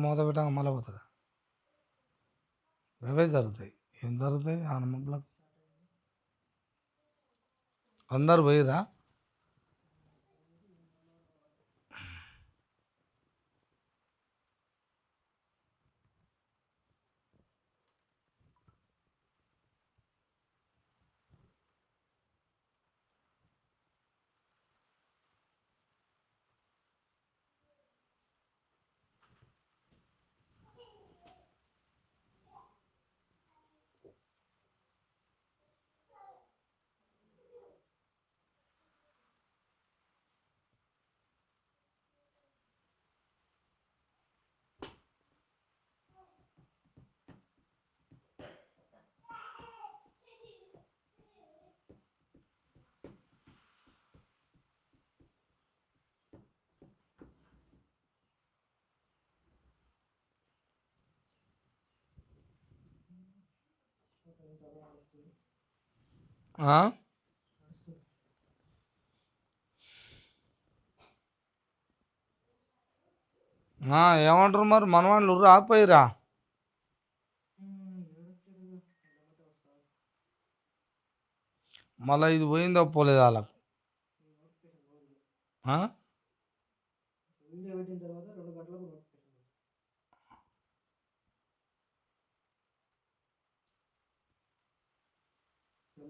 మూత పెట్టాక మళ్ళీ పోతుంది? అవే జరుగుతాయి. ఏం జరుగుతాయి? ఆనమబ్బులకు అందరు పోయిరా ఏమంటారు మరి? మనవాళ్ళు రాపోయిరా మళ్ళీ ఇది పోయిందో పోలేదు వాళ్ళకు ఆ? వీడియో పెట్టిన తర్వాత రెండు గంటలకు నోటిఫికేషన్ మళ్ళీ లైవ్ పెట్టాను ఆ. రెండు గంటలు అయిన తర్వాత ఇంకో పెడితే అప్పుడు వెంబడే వస్తుంది.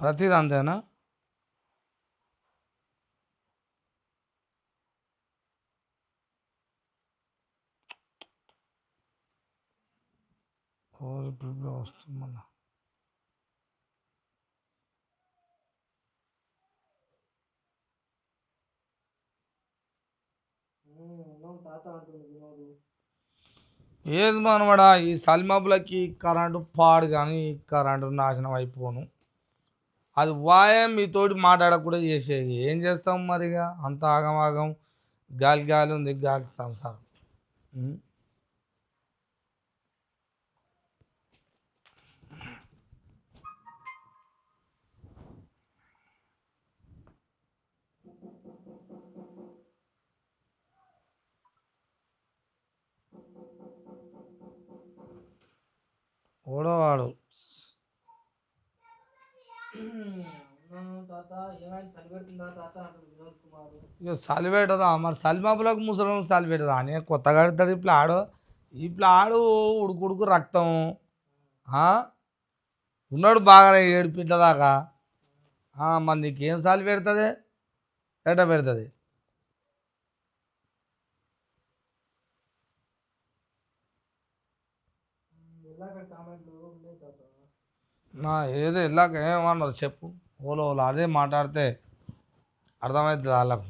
ప్రతిది అంతేనా? ఓ వస్తుంది మళ్ళా ఉమ్, ఉన్నాం తాత అంటుంది వినోదు ఏది మనవాడా ఈ సలిమబ్బులకి కరెంటు పాడు కానీ ఈ కరెంటు నాశనం అయిపోను. అది వాయే మీతోటి మాట్లాడకుండా చేసేది. ఏం చేస్తాం మరిగా? అంత ఆగమాగం. గాలి గాలి ఉంది గాలి సంసారం. కుమార్ ఇక చలి పెట్టదా మరి చలిమాపులకు ముసలం చలి పెట్టదా అని కొత్తగా ఆడతాడు ఇప్పుడు ఆడు ఇప్పుడు ఆడు ఉడుకుడుకు రక్తం? ఉన్నాడు బాగానే ఏడు దాకా. మరి నీకేం చలి పెడుతుంది? ఎట పెడుతుంది ఇలాగ కామెంట్లు ఉన్నాయి తాత నా ఏదో ఇలాగ ఏమన్నారు చెప్పు. ఓలో ఓలో అదే మాట్లాడితే అర్థమవుతుంది వాళ్ళకు.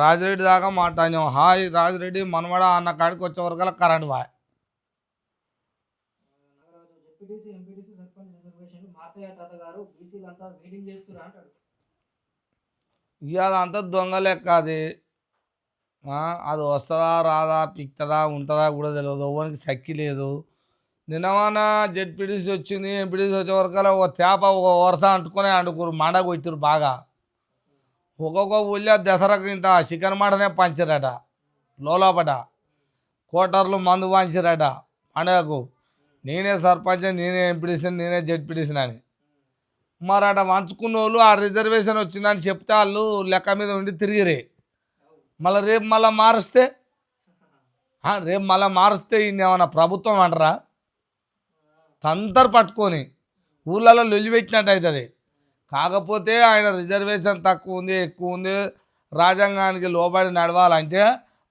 రాజిరెడ్డి దాకా మాట్లాడినాం. హాయ్ రాజిరెడ్డి మనమడ అన్న కాడికి వచ్చే వరకు కరెంట్ బాయ్ ఇవాళ అంతా దొంగ లెక్క అది. అది వస్తుందా రాదా పిక్తుందా ఉంటుందా కూడా తెలియదు ఎవరికి సక్కి లేదు. నిన్నవాన జడ్పిడిసి వచ్చింది ఎంపీటీసీ వచ్చే వరకు ఒక తేప ఒక వరుస అంటుకొని అంటుకురు మండ కొట్టిరు బాగా. ఒక్కొక్క ఊళ్ళో దసరకు ఇంత చికెన్ మాటనే పంచారట లోలోపట. కోటర్లు మందు పంచారట పండగకు. నేనే సర్పంచ్ నేనే ఎంపీటీసీ నేనే జడ్పిడిసిన అని. మరి అట వంచుకున్న వాళ్ళు ఆ రిజర్వేషన్ వచ్చిందని చెప్తే వాళ్ళు లెక్క మీద ఉండి తిరిగిరే మళ్ళీ రేపు మళ్ళీ మారుస్తే? రేపు మళ్ళీ మారుస్తే ఈయన ఏమన్నా ప్రభుత్వం అంటారా? తంతరు పట్టుకొని ఊళ్ళలో లొల్లిపెట్టినట్టు అవుతుంది. కాకపోతే ఆయన రిజర్వేషన్ తక్కువ ఉంది ఎక్కువ ఉంది. రాజ్యాంగానికి లోబడి నడవాలంటే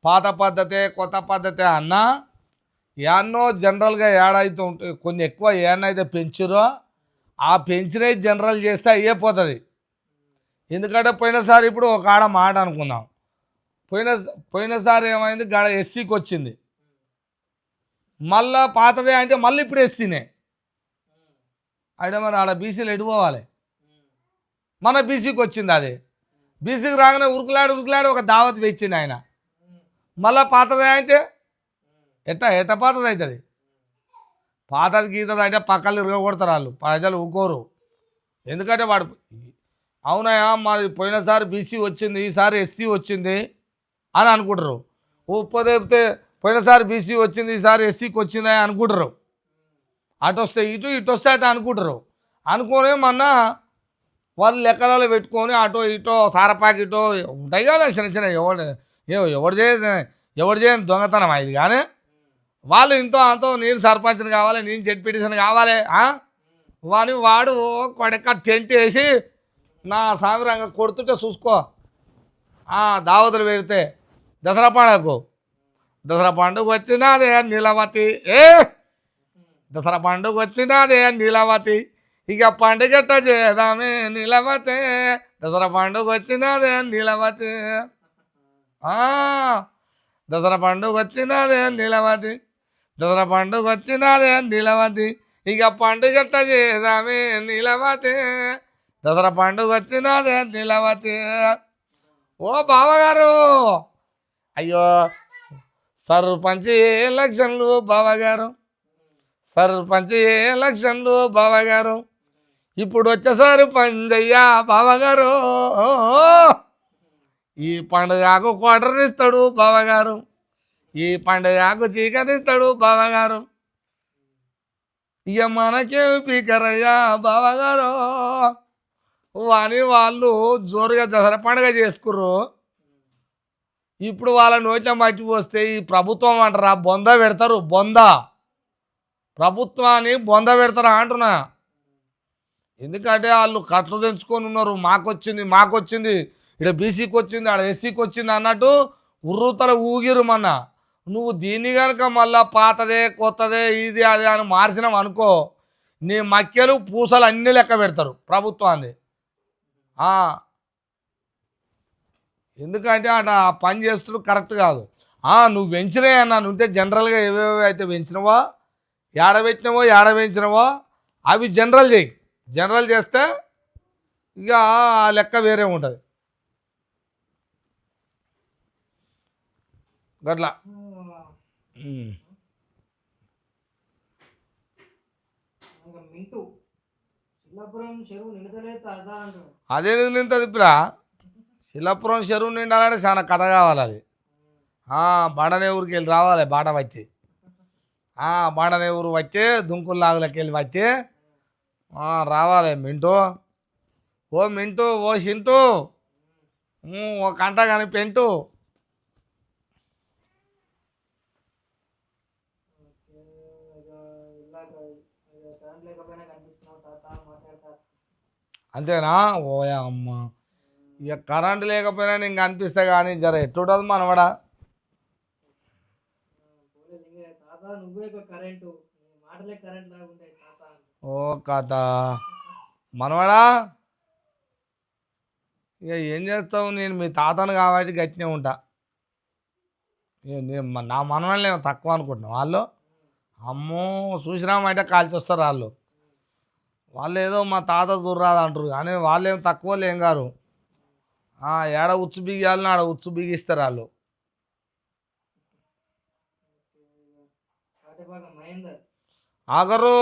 పాత పద్ధతే కొత్త పద్ధతే అన్నా యాన్నో జనరల్గా ఏడైతే ఉంటుంది కొన్ని ఎక్కువ ఏడనైతే పెంచురో ఆ పెంచినవి జనరల్ చేస్తే అయ్యేపోతుంది ఎందుకంటే పోయినసారి ఇప్పుడు ఒక ఆడ మాట అనుకుందాం. పోయిన పోయినసారి ఏమైంది? గడ ఎస్సీకి వచ్చింది. మళ్ళా పాతదే అంటే మళ్ళీ ఇప్పుడు ఎస్సీనే. అయితే మరి ఆడ బీసీలు ఎటు పోవాలి? మన బీసీకి వచ్చింది అది. బీసీకి రాగానే ఉరుకులాడు ఉరుకులాడు ఒక దావత్ ఇచ్చిండు ఆయన. మళ్ళా పాతదే అయితే? ఎట్ట ఎట్ట పాతది అవుతుంది పాతది గీతది అంటే పక్కలు ఇరగొడతారు వాళ్ళు. ప్రజలు ఊకోరు. ఎందుకంటే వాడు అవునయా మరి పోయినసారి బీసీ వచ్చింది ఈసారి ఎస్సీ వచ్చింది. అని అనుకుంటారు. ఉప్పదేపితే పోయినసారి బీసీ వచ్చింది ఈసారి ఎస్సీకి వచ్చిందా అనుకుంటారు. అటు వస్తే ఇటు ఇటు వస్తే అటు అనుకుంటారు. అనుకుని మొన్న వాళ్ళు లెక్కలలో పెట్టుకొని అటో ఇటో సారపాకి ఇటో ఉంటాయి కదా చిన్న చిన్న ఎవడు ఏ- ఎవడు చే ఎవడు చేయని దొంగతనం అయింది కానీ. వాళ్ళు ఇంతో అంతో నేను సర్పంచ్ని కావాలి నేను జడ్పీటీసీని కావాలి వాని వాడు కొడక టెంట్ వేసి నా సామిరంగా కొడుతుంటే చూసుకో. దావతులు పెడితే దసరా పండుగకు. దసరా పండుగ వచ్చినాదే నీలవతి. ఏ? దసరా పండుగ వచ్చినాదే నీలవతి. ఇక పండుగట్ట చేద్దామే నీలవతే? దసరా పండుగ వచ్చినాదే నీలవతి. దసరా పండుగ వచ్చినాదే నీలవతి. దసరా పండుగ వచ్చినాదే నీలవతి. ఇక పండుగట్ట చేద్దామే నీలవతి? దసరా పండుగ వచ్చినాదే నీలవతి. ఓ బావగారు! అయ్యో సర్పంచ్ ఎలక్షన్లు బావగారు? సర్పంచ్ ఎలక్షన్లు బావగారు? ఇప్పుడు వచ్చేసారి పంజయ్యా బావగారు. ఈ పండుగకు క్వార్టర్ ఇస్తాడు బావగారు. ఈ పండుగకు చికెన్ ఇస్తాడు బావగారు. ఇక మనకే పీకరయ్యా బావగారు? వాని వాళ్ళు జోరుగా దసరా పండుగ చేసుకుర్రు. ఇప్పుడు వాళ్ళ నోట్ల మట్టి పోస్తే ఈ ప్రభుత్వం అంటారా? బొంద పెడతారు బొంద. ప్రభుత్వాన్ని బొంద పెడతారా అంటున్నా. ఎందుకంటే వాళ్ళు కట్లు తెంచుకొని ఉన్నారు. మాకొచ్చింది మాకొచ్చింది. ఇక్కడ బీసీకి వచ్చింది ఆడ ఎస్సీకి వచ్చింది అన్నట్టు ఉర్రుతల ఊగిరు మొన్న. నువ్వు దీన్ని కనుక మళ్ళా పాతదే కొత్తదే ఇది అదే అని మార్చినాం అనుకో నీ మక్కెలు పూసలు అన్నీ లెక్క పెడతారు ప్రభుత్వాన్ని. ఎందుకంటే అట ఆ పని చేస్తుడు కరెక్ట్ కాదు. ఆ, నువ్వు పెంచినాయి అన్నా ఉంటే జనరల్గా ఏవేవి అయితే పెంచినవో ఏడ పెట్టినవో ఏడ పెంచినవో అవి జనరల్ చేయి. జనరల్ చేస్తే ఇక ఆ లెక్క వేరే ఉంటుంది. గట్లా. అదే నేను తదిపిరా శిలాపురం చెరువు నిండాలంటే చాలా కథ కావాలి అది. బాడనే ఊరికి వెళ్ళి రావాలి బాట వచ్చి. బాడనే ఊరు వచ్చి దుంకుల్లాగులకి వెళ్ళి వచ్చి రావాలి మింటూ. ఓ మింటూ ఓ సింటూ ఓ కంట కానీ పెంటూ అంతేనా? ఓయా అమ్మ ఇక కరెంట్ లేకపోయినా నీకు అనిపిస్తే కానీ జర ఎట్టుంటుంది మనవడా? ఓ కథ. మనవడా? ఇక ఏం చేస్తావు? నేను మీ తాతను కాబట్టి గట్టినే ఉంటా. నా మనవాళ్ళు ఏమో తక్కువ అనుకుంటున్నాం వాళ్ళు? అమ్మో చూసినామంటే కాల్చి వస్తారు వాళ్ళు. వాళ్ళు ఏదో మా తాత చూడరాదు అంటారు కానీ వాళ్ళు ఏం తక్కువ లేం గారు. ఏడ ఉచ్చు బిగియాలని ఆడ ఉచ్చు బిగిస్తారు వాళ్ళు. ఆగరు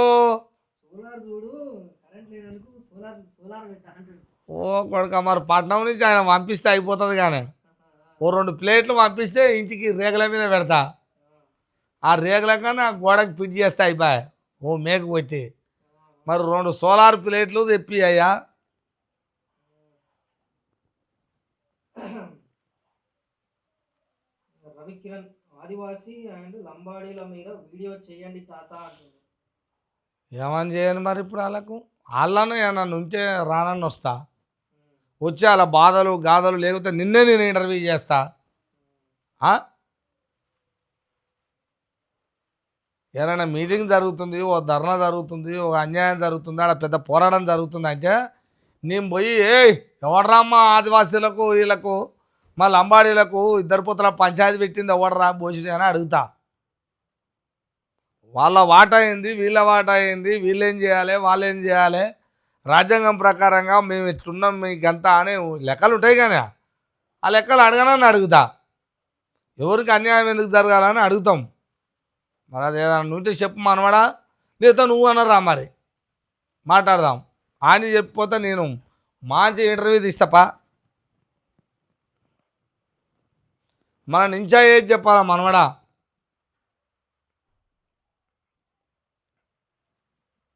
ఓ కొడుక మరి పట్నం నుంచి ఆయన పంపిస్తే అయిపోతుంది కానీ ఓ రెండు ప్లేట్లు పంపిస్తే ఇంటికి రేగుల మీద పెడతా. ఆ రేగుల కన్నా గోడకి ఫిట్ చేస్తే అయిపోయా. ఓ మేకు కొట్టి. మరి రెండు సోలార్ ప్లేట్లు తెప్పి అయ్యా రవి కిరణ్ ఆదివాసీ అండ్ లంబాడీల మీద వీడియో చేయండి తాత అంటాడు ఏమని చేయను మరి ఇప్పుడు వాళ్ళకు? వాళ్ళను నన్ను ఉంటే రానని వస్తా? వచ్చి వాళ్ళ బాధలు గాథలు లేకపోతే నిన్నే నేను ఇంటర్వ్యూ చేస్తా? ఏదైనా మీటింగ్ జరుగుతుంది ఓ ధర్నా జరుగుతుంది ఒక అన్యాయం జరుగుతుంది ఆడ పెద్ద పోరాటం జరుగుతుంది అంటే నేను పోయి ఏ ఎవడరామ్మా ఆదివాసీలకు వీళ్ళకు మా లంబాడీలకు ఇద్దరు పుత్ర పంచాయతీ పెట్టింది ఎవడరా భోజనం అని అడుగుతా. వాళ్ళ వాటా అయింది వీళ్ళ వాటా అయింది వీళ్ళేం చేయాలి వాళ్ళు ఏం చేయాలి రాజ్యాంగం ప్రకారంగా మేము ఇట్లున్నాం మీకంతా అనే లెక్కలు ఉంటాయి కానీ ఆ లెక్కలు అడగనని అడుగుతా. ఎవరికి అన్యాయం ఎందుకు జరగాలని అడుగుతాం. మరి అది ఏదైనా నువ్వుంటే చెప్పు మనవాడా లేదా నువ్వు అనరా మరి. మాట్లాడదాం. అని చెప్పిపోతే నేను మంచి ఇంటర్వ్యూ తీస్తాపా మన నుంచా ఏది చెప్పాలా మనవడా?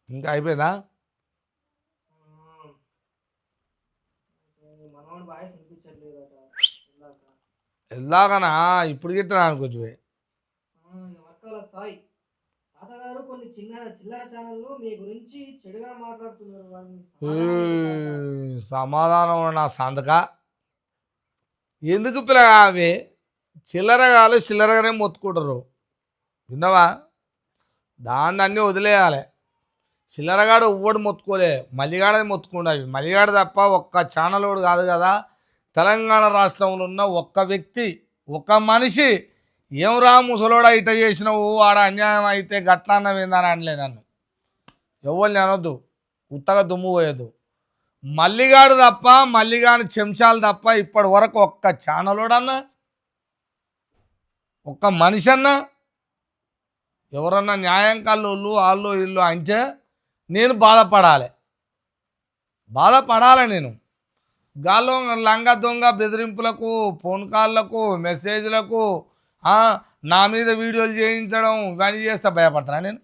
ఇంకా అయిపోయిందా? ఎలాగనా ఇప్పుడు గిట్ట అనుకోవచ్చు కొన్ని చిన్న చిల్లర ఛానళ్ళు మీ గురించి చెడుగా మాట్లాడుతున్నారు సమాధానం నా సంతక. ఎందుకు పిల్ల అవి? చిల్లరగాలు చిల్లరగానే మొత్తుకుంటారు. విన్నావా? దాన్ని అన్నీ వదిలేయాలి. చిల్లరగాడు ఎవ్వడు మొత్తుకోలే. మల్లిగాడది మొత్తుకుండా మల్లిగాడ తప్ప ఒక్క ఛానల్ కాదు కదా. తెలంగాణ రాష్ట్రంలో ఉన్న ఒక్క వ్యక్తి ఒక మనిషి ఏం రా ముసలోడా ఇట చేసినావు? ఆడ అన్యాయం అయితే గట్లా అన్నవేందని అనలే నన్ను. ఎవరిని అనొద్దు. ఉత్తగా దుమ్ము పోయొద్దు. మల్లిగాడు తప్ప మల్లిగాని చెంచాలు తప్ప ఇప్పటి వరకు ఒక్క ఛానలోడన్నా ఒక్క మనిషి అన్నా ఎవరన్నా న్యాయం కళ్ళు వాళ్ళు ఇల్లు అంటే నేను బాధపడాలి. బాధపడాలి నేను. గాల్లో లంగ దొంగ బెదిరింపులకు ఫోన్ కాల్లకు మెసేజ్లకు నా మీద వీడియోలు చేయించడం ఇవన్నీ చేస్తే భయపడుతున్నా నేను?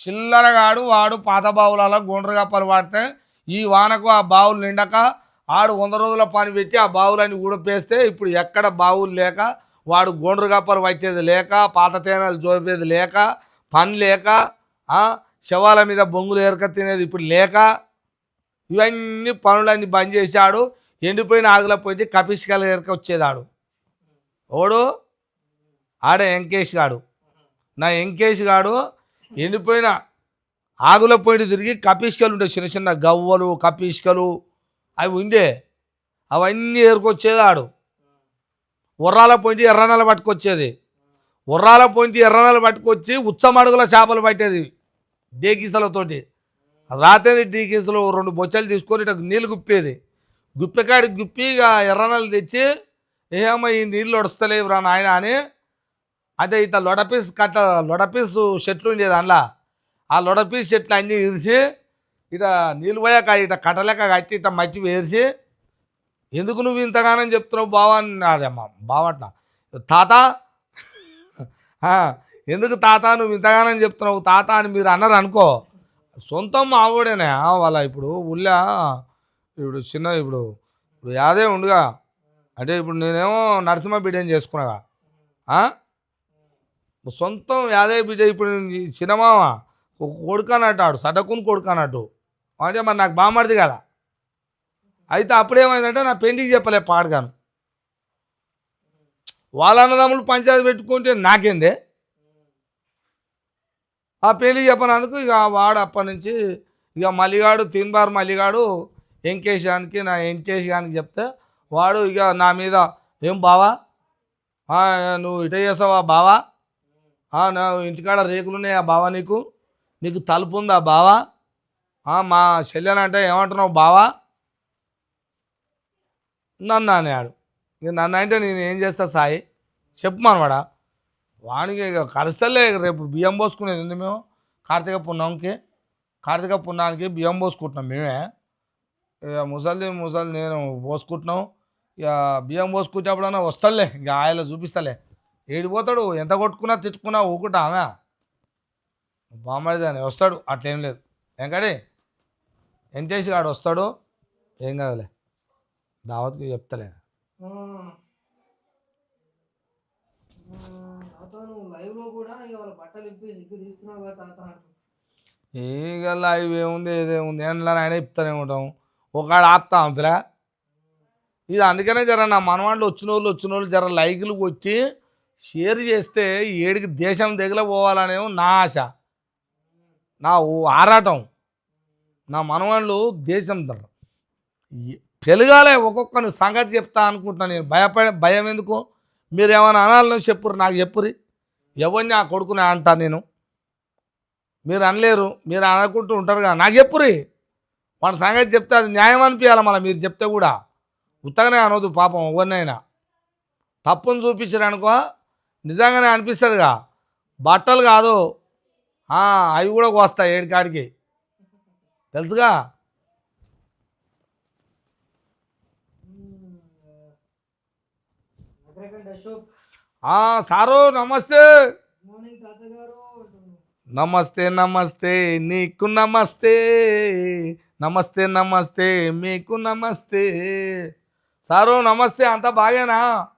చిల్లరగాడు వాడు పాత బావులలో గుండ్ర కప్పలు వాడితే ఈ వానకు ఆ బావులు నిండక ఆడు వంద రోజుల పని పెట్టి ఆ బావులన్నీ ఊడపేస్తే ఇప్పుడు ఎక్కడ బావులు లేక వాడు గోండ్రు వచ్చేది లేక పాత తేనెలు జోపేది లేక పని లేక శవాల మీద బొంగులు ఏరక తినేది ఇప్పుడు లేక ఇవన్నీ పనులన్నీ బంద్ చేశాడు ఎండిపోయిన ఆగుల పోయి కపిష్కల ఏరక వచ్చేదాడు ఓడు ఆడే ఎంకేష్ గాడు. నా వెంకేష్ గాడు ఎండిపోయిన ఆగుల పోయి తిరిగి కపిష్కలు ఉండే చిన్న చిన్న గవ్వలు కపిష్కలు అవి ఉండే. అవన్నీ ఏరుకొచ్చేది ఆడు ఉర్రాల పొంటి ఎర్రనెల పట్టుకొచ్చేది. ఉర్రాల పొంటి ఎర్రనెల పట్టుకొచ్చి ఉచ్చమడుగుల చేపలు పట్టేది డేకిసలతోటి రాత్రి డీకిసలు రెండు బొచ్చలు తీసుకొని ఇటు నీళ్ళు గుప్పేది. గుప్పెకాడికి గుప్పి ఇక ఎర్రనెలు తెచ్చి ఏమో ఈ నీళ్ళు వడస్తలేవు రా నాయన అని అదే ఇత లొడపీస్ కట్ట లొడపీస్ చెట్లు ఉండేది అందులో ఆ లొడపీస్ చెట్లు అన్నీ ఇరిచి ఇట నీళ్ళు పోయాక ఇట కట్టలేక కట్టి ఇట మట్టి వేసి ఎందుకు నువ్వు ఇంతగానం చెప్తున్నావు బావా అని అదేమ్మా బావట్న తాత ఎందుకు తాత నువ్వు ఇంతగానం చెప్తున్నావు? తాత అని మీరు అన్నారు అనుకో సొంతం మావోడేనే ఆ, వాళ్ళ ఇప్పుడు ఊళ్ళో ఇప్పుడు చిన్న ఇప్పుడు ఇప్పుడు యాదే ఉండుగా. అంటే ఇప్పుడు నేనేమో నరసింహ బిడ్డని చేసుకున్నాగా. సొంతం యాదయ్య బిడ్డ ఇప్పుడు ఈ ఒక కొడుకు అన్నట్టు ఆడు సడకుని కొడుకు అన్నట్టు అంటే మరి నాకు బామ్మడిది కదా. అయితే అప్పుడేమైందంటే నా పెండికి చెప్పలే పాడగాను. వాళ్ళ అన్నదమ్ములు పంచాయతీ పెట్టుకుంటే నాకేందే? ఆ పెళ్ళి చెప్పనందుకు ఇక వాడు అప్పటి నుంచి ఇక మల్లిగాడు తిన్బార్ మల్లిగాడు వెంకేశానికి నా వెంకేశానికి చెప్తే వాడు ఇక నా మీద ఏం బావా? నువ్వు ఇట చేసావా బావా? నా ఇంటికాడ రేకులున్నాయి ఆ బావా నీకు? నీకు తలుపు ఉందా బావా? మా మా చెల్లెనంటే ఏమంటున్నావు బావా? నన్ను అనేవాడు నన్ను అంటే నేను ఏం చేస్తా సాయి? చెప్పు మనవాడా. వానికి ఇక కలుస్తలే రేపు బియ్యం పోసుకునేది ఉంది మేము? కార్తీక పుణ్యంకి కార్తీక పుణ్యానికి బియ్యం పోసుకుంటున్నాం మేమే. ఇక ముసలిది ముసలి నేను పోసుకుంటున్నాం. ఇక బియ్యం పోసుకుంటేప్పుడన్నా వస్తాడులే ఇక ఆయన చూపిస్తలే. ఏడిపోతాడు ఎంత కొట్టుకున్నా తెచ్చుకున్నా ఊకుంటా ఆమె. బామ్మడిది అని వస్తాడు అట్లేం లేదు. ఎంకడి ఎంటేసి గాడు వస్తాడు ఏం కాదులే. దావత్కి చెప్తలే. లైవ్ ఇక ఇవి ఏముంది ఏదేముంది ఏమన్నా ఆయన ఇప్పుతానే ఉంటాం. ఒకడు ఆపుతాం పిల్ల. ఇది అందుకనే జర నా మనవాళ్ళు వచ్చిన వాళ్ళు వచ్చిన వాళ్ళు జర లైకులు కొట్టి షేర్ చేస్తే ఏడికి దేశం దిగల పోవాలనే నా ఆశ. నా ఆరాటం. నా మనవాళ్ళు దేశం ధర పెరగాలే ఒక్కొక్కని సంగతి చెప్తా అనుకుంటున్నా నేను. భయపడే భయం ఎందుకు? మీరు ఏమైనా అనాలని చెప్పురు నాకు చెప్పురి ఎవరిని ఆ కొడుకుని అంటా నేను? మీరు అనలేరు. మీరు అనుకుంటూ ఉంటారు కదా. నాకు చెప్పురి వాడి సంగతి చెప్తే అది న్యాయం అనిపించాలి మళ్ళీ మీరు చెప్తే కూడా. ఉత్తగానే అనవద్దు పాపం ఎవరినైనా. తప్పును చూపించారు అనుకో నిజంగానే అనిపిస్తుందిగా. బట్టలు కాదు. అవి కూడా వస్తాయి ఏడికాడికి తెలుసుగా? సారు నమస్తే. నమస్తే నమస్తే నీకు నమస్తే. నమస్తే నమస్తే మీకు నమస్తే. సారు నమస్తే అంతా బాగేనా?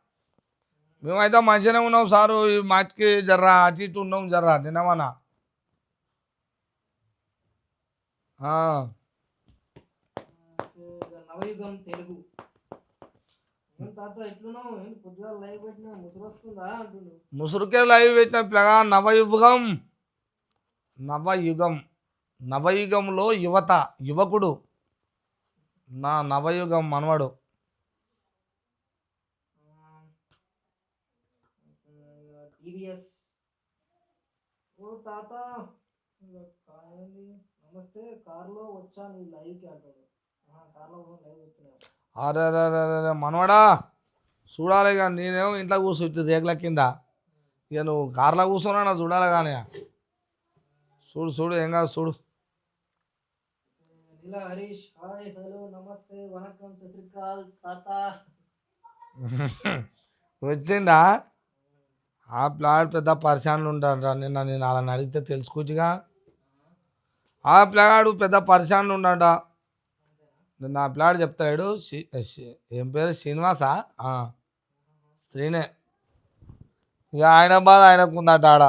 మేమైతే మంచిగానే ఉన్నాం సారు. ఈ మాటికి జర్రా అటు ఇటు ఉన్నాం జర్రా ఇక నవయుగం తెలుగు. ముసురుకే లైవ్ పెట్టిన పిల్లగా నవయుగం. నవయుగం. నవయుగంలో యువత యువకుడు. నా నవయుగం మనవడు. టీవీఎస్ ఓ తాత కా-? నమస్తే కార్లో వచ్చా నీ లైవ్కి అంటాడు కార్లో లైవ్ వస్తున్నావు అరే అరే అరే అరే, అరే మనవడా చూడాలి ఇక నేనేమో ఇంట్లో కూర్చోచ్చు రేకుల కింద. ఇక నువ్వు కార్లో కూర్చున్నా చూడాలి కానీ. చూడు చూడు ఏం కాదు చూడు. నీలా హరీష్ హాయ్ హలో నమస్తే వణకం సత్రికాల్ తాత. వచ్చిందా ఆ ప్లాట్ పెద్ద పరిశాన్లు ఉంటాడు నిన్న నేను అలా అడిగితే తెలుసుకోవచ్చుగా ఆ ప్లాడు పెద్ద పరిశాన్లు ఉన్నాడ నిన్న ఆ ప్లాట్ చెప్తాడు ఏం పేరు? శ్రీనివాస? స్త్రీనే. ఇక ఆయన బాధ ఆయనకు ఉందట ఆడ.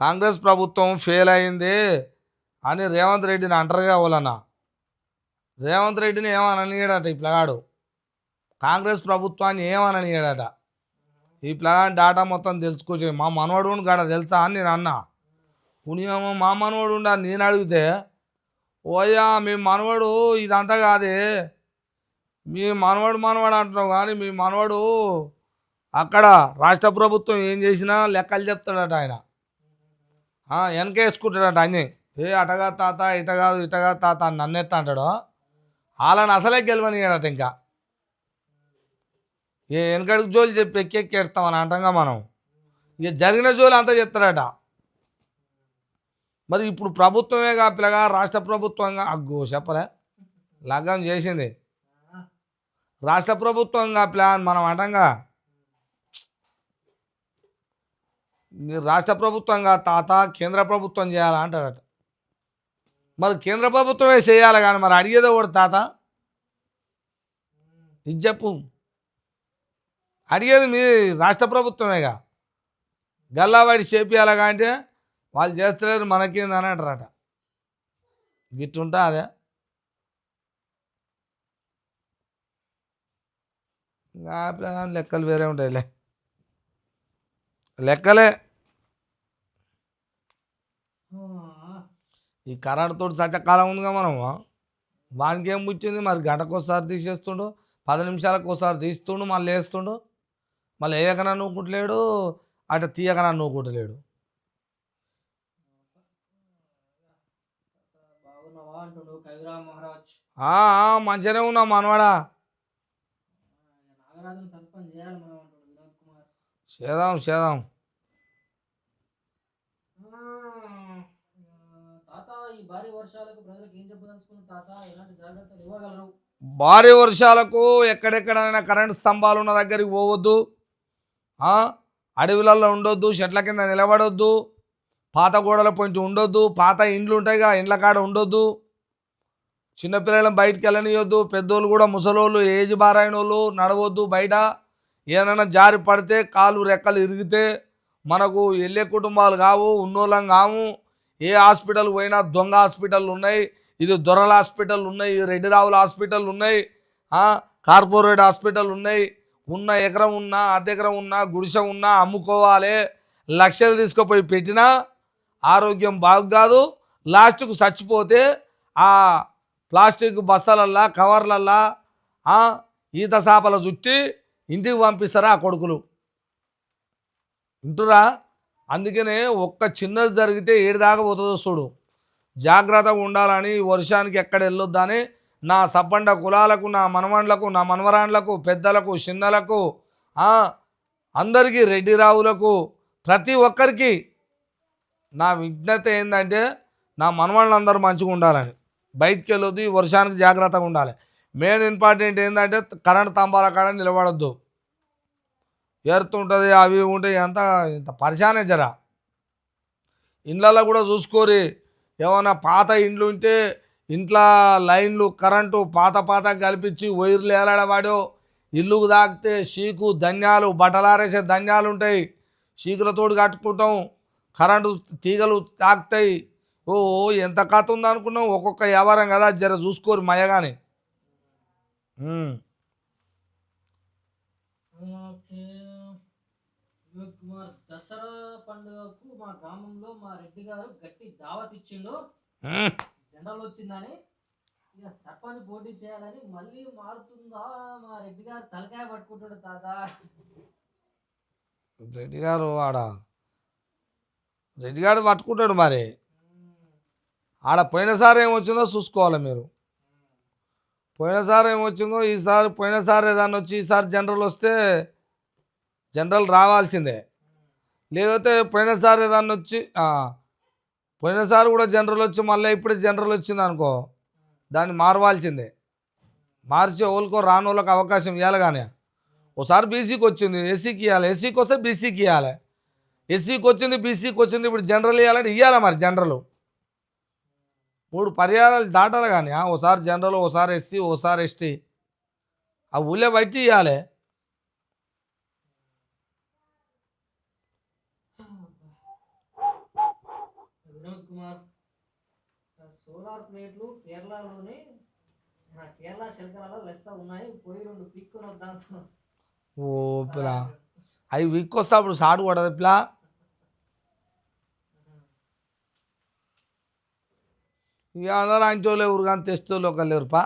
కాంగ్రెస్ ప్రభుత్వం ఫెయిల్ అయింది అని రేవంత్ రెడ్డిని అంటారు వాళ్ళన్న రేవంత్ రెడ్డిని ఏమననియడట ఈ ప్లగాడు కాంగ్రెస్ ప్రభుత్వాన్ని ఏమననియడట? ఈ ప్లాన్ డాటా మొత్తం తెలుసుకోవచ్చు మా మనవడు కాడ తెలుసా అని నేను అన్నా. పుణ్యమో మా మనవడు ఉండా నేను అడిగితే ఓయ్యా మీ మనవడు ఇదంతా కాదే. మీ మనవడు మనవాడు అంటున్నావు కానీ మీ మనవడు అక్కడ రాష్ట్ర ప్రభుత్వం ఏం చేసినా లెక్కలు చెప్తాడట ఆయన. వెనకేసుకుంటాడట అన్నీ. ఏ అటగా తాత ఇట కాదు ఇట కాదు తాత అని నన్ను ఎట్ట అంటాడో? వాళ్ళని అసలే గెలవనియడట ఇంకా. ఏ వెనకడుగు జోలు చెప్పి ఎక్కి అని ఎడతామని మనం. ఇక జరిగిన జోలు అంతా చెప్తాడట. మరి ఇప్పుడు ప్రభుత్వమే కాపిలగా రాష్ట్ర ప్రభుత్వంగా అగ్గో చెప్పలే. లగ్గం చేసింది. రాష్ట్ర ప్రభుత్వంగా ప్లాన్ మనం అంటంగా. మీరు రాష్ట్ర ప్రభుత్వంగా తాత కేంద్ర ప్రభుత్వం చేయాలా అంటాడట. మరి కేంద్ర ప్రభుత్వమే చేయాలి కానీ మరి అడిగేదో కూడా తాత? ఇది చెప్పు. అడిగేది మీ రాష్ట్ర ప్రభుత్వమేగా. గల్లావాడి చేపియాలగా అంటే వాళ్ళు చేస్తలేరు మనకేంది అని అంటారట. గిట్టుంటా అదే. కానీ లెక్కలు వేరే ఉంటాయిలే. లెక్కలే. ఈ కరాడుతో సచకాలం ఉందిగా మనము. వానికి ఏం వచ్చింది మరి గంటకు ఒకసారి తీసేస్తుండు పది నిమిషాలకు ఒకసారి తీస్తుండు మళ్ళీ వేస్తుండు. మళ్ళీ వేయకనా నూకుంటలేడు అటు తీయకనా నూకుంటలేడు. మంచిగానే ఉన్నా మనవాడా. తాత ఈ భారీ వర్షాలకు ఎక్కడెక్కడైనా కరెంట్ స్తంభాలు ఉన్న దగ్గరికి పోవద్దు. అడవులలో ఉండొద్దు చెట్ల కింద నిలబడొద్దు పాత గోడల పొంటి ఉండొద్దు పాత ఇండ్లు ఉంటాయిగా ఇండ్ల కాడ ఉండొద్దు. చిన్నపిల్లలను బయటికి వెళ్ళనియొద్దు పెద్దోళ్ళు కూడా ముసలోళ్ళు ఏజ్ బారైన వాళ్ళు నడవద్దు బయట. ఏదైనా జారి పడితే కాలు రెక్కలు ఇరిగితే మనకు వెళ్ళే కుటుంబాలు కావు ఉన్నోళ్ళం కావు ఏ హాస్పిటల్ పోయినా దొంగ హాస్పిటల్ ఉన్నాయి ఇది దొరల హాస్పిటల్ ఉన్నాయి రెడ్డిరావుల హాస్పిటల్ ఉన్నాయి కార్పొరేట్ హాస్పిటల్ ఉన్నాయి. ఉన్న ఎకరం ఉన్నా అర్ధ ఎకరం ఉన్నా గుడిసె ఉన్నా అమ్ముకోవాలి. లక్షలు తీసుకుపోయి పెట్టినా ఆరోగ్యం బాగుకాదు. లాస్ట్కు చచ్చిపోతే ఆ ప్లాస్టిక్ బస్తాలల్లా కవర్లల్లా ఈత చేపల చుట్టి ఇంటికి పంపిస్తారా ఆ కొడుకులు? వింటురా? అందుకనే ఒక్క చిన్నది జరిగితే ఏడు దాకా పోతుందో చూడు. జాగ్రత్తగా ఉండాలని వర్షానికి ఎక్కడ వెళ్ళొద్దని నా సబ్బండ కులాలకు నా మనవండ్లకు నా మనవరాండ్లకు పెద్దలకు చిన్నలకు అందరికీ రెడ్డిరావులకు ప్రతి ఒక్కరికి నా విజ్ఞత ఏంటంటే నా మనవాళ్ళందరూ మంచిగా ఉండాలని. బయటికి వెళ్ళొద్దు ఈ వర్షానికి జాగ్రత్తగా ఉండాలి. మెయిన్ ఇంపార్టెంట్ ఏంటంటే కరెంట్ తంబాల కాడ నిలబడొద్దు. ఎరుతుంటుంది అవి ఉంటాయి అంతా ఇంత పరిశానే జర. ఇండ్లలో కూడా చూసుకోరి ఏమైనా పాత ఇండ్లు ఉంటే ఇంట్లో లైన్లు కరెంటు పాత పాత కల్పించి వైర్లు ఏలాడవాడో. ఇల్లుకు తాకితే షీకు ధన్యాలు బట్టలారేసే ధన్యాలు ఉంటాయి షీకులతోటి కట్టుకుంటాం కరెంటు తీగలు తాకుతాయి. ఓ ఎంత కథ ఉంది అనుకున్నాం ఒక్కొక్క వ్యవహారం కదా జర చూసుకోరు మయగాని. దసరా పండుగకు మా గ్రామంలో మా రెడ్డి గారు గట్టి దావత్ ఇచ్చిండు. ఉమ్. జెండాలు వచ్చిందని ఇక సర్పంచ్ పోటీ చేయాలని మళ్ళీ మారుతుందా? మా రెడ్డి గారు తలకాయ పట్టుకుంటాడు తాత. రెడ్డి గారు ఆడ రెడ్డి గారు పట్టుకుంటాడు మరి. ఆడ పోయినసారి ఏమొచ్చిందో చూసుకోవాలి మీరు. పోయినసారి ఏమొచ్చిందో ఈసారి పోయినసారి ఏదన్నా వచ్చి ఈసారి జనరల్ వస్తే జనరల్ రావాల్సిందే. లేకపోతే పోయినసారి ఏదన్నా వచ్చి పోయినసారి కూడా జనరల్ వచ్చి మళ్ళీ ఇప్పుడే జనరల్ వచ్చింది అనుకో దాన్ని మారవాల్సిందే. మార్చి ఓళ్ళకో రాని వాళ్ళకి అవకాశం ఇవ్వాలి కానీ. ఒకసారి బీసీకి వచ్చింది ఎస్సీకి ఇవ్వాలి ఎస్సీకి వస్తే బీసీకి ఇవ్వాలి ఎస్సీకి వచ్చింది బీసీకి వచ్చింది ఇప్పుడు జనరల్ ఇవ్వాలంటే ఇవ్వాలి మరి జనరల్? మూడు పర్యాయాలు దాటాలి కానీ ఓసారి జనరల్ ఓసారి ఎస్సీ ఓసారి ఎస్టీ. ఆ ఊళ్ళో బయట ఇవ్వాలి సోలార్ ప్లేట్లు కేరళలోని కేరళ శంకరాల లెస్స ఉన్నాయి. పోయి రెండు వద్దాం. ఓ పిల్ల. అవి వీక్ వస్తే అప్పుడు సాడు పడదు పిల్ల. ఇక అందరూ అంటోళ్ళు ఎవరు కానీ తెస్తోళ్ళు ఒక లేరుపా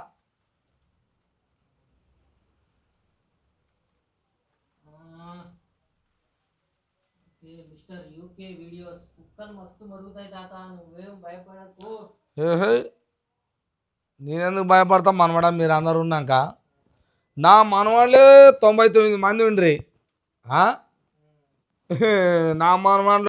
మిస్టర్ యూకే వీడియోస్ కుక్కలు మస్తు మరుగుతాయి తాత. నువ్వేం భయపడకు. ఏహే నేనెందుకు భయపడతాం? మనవడ మీరు అందరు ఉన్నాక. నా మనవాళ్ళే తొంభై తొమ్మిది మంది ఉండ్రి. నా మనవాళ్ళు